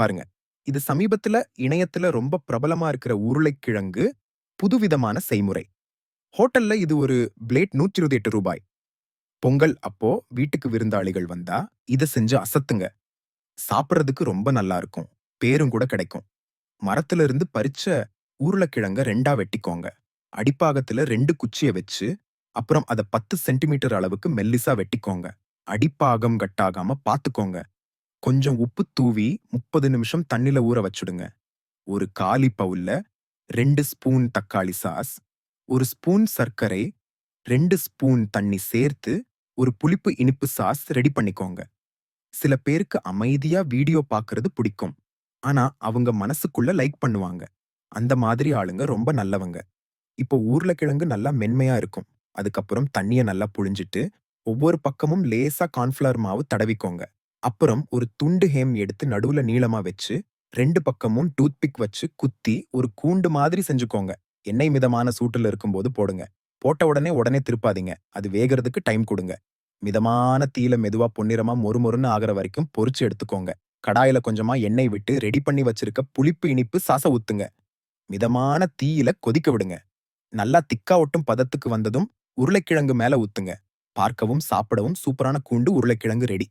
பாருங்க. இது சமீபத்துல இணையத்துல ரொம்ப பிரபலமா இருக்கிற உருளைக்கிழங்கு புதுவிதமான செய்முறை. ஹோட்டல்ல இது ஒரு பிளேட் நூற்றி இருபத்தி எட்டு ரூபாய். பொங்கல் அப்போ வீட்டுக்கு விருந்தாளிகள் வந்தா இத செஞ்சு அசத்துங்க. சாப்பிட்றதுக்கு ரொம்ப நல்லா இருக்கும். பேரும் கூட கிடைக்கும். மரத்துல இருந்து பறிச்ச உருளைக்கிழங்க ரெண்டா வெட்டிக்கோங்க. அடிப்பாகத்துல ரெண்டு குச்சிய வச்சு அப்புறம் அத பத்து சென்டிமீட்டர் அளவுக்கு மெல்லிசா வெட்டிக்கோங்க. அடிப்பாகம் கட்டாகாம பாத்துக்கோங்க. கொஞ்சம் உப்பு தூவி முப்பது நிமிஷம் தண்ணில ஊற வச்சுடுங்க. ஒரு காலி பவுல்ல ரெண்டு ஸ்பூன் தக்காளி சாஸ் ஒரு ஸ்பூன் சர்க்கரை ரெண்டு ஸ்பூன் தண்ணி சேர்த்து ஒரு புளிப்பு இனிப்பு சாஸ் ரெடி பண்ணிக்கோங்க. சில பேருக்கு அமைதியா வீடியோ பாக்குறது பிடிக்கும். ஆனா அவங்க மனசுக்குள்ள லைக் பண்ணுவாங்க. அந்த மாதிரி ஆளுங்க ரொம்ப நல்லவங்க. இப்போ உருளைக்கிழங்கு நல்லா மென்மையா இருக்கும். அதுக்கப்புறம் தண்ணிய நல்லா புழிஞ்சிட்டு ஒவ்வொரு பக்கமும் லேசா கார்ன்ஃபிளவர் மாவு தடவிக்கோங்க. அப்புறம் ஒரு துண்டு ஹேம் எடுத்து நடுவுல நீளமா வச்சு ரெண்டு பக்கமும் டூத்பிக் வச்சு குத்தி ஒரு கூண்டு மாதிரி செஞ்சுக்கோங்க. எண்ணெய் மிதமான சூட்டுல இருக்கும்போது போடுங்க. போட்ட உடனே உடனே திருப்பாதீங்க. அது வேகிறதுக்கு டைம் கொடுங்க. மிதமான தீல மெதுவா பொன்னிறமா மொறுமொறுன்னு ஆகிற வரைக்கும் பொறிச்சு எடுத்துக்கோங்க. கடாயில கொஞ்சமா எண்ணெய் விட்டு ரெடி பண்ணி வச்சிருக்க புளிப்பு இனிப்பு சாச ஊத்துங்க. மிதமான தீயில கொதிக்க விடுங்க. நல்லா திக்கா ஒட்டும் பதத்துக்கு வந்ததும் உருளைக்கிழங்கு மேல ஊத்துங்க. பார்க்கவும் சாப்பிடவும் சூப்பரான கூண்டு உருளைக்கிழங்கு ரெடி.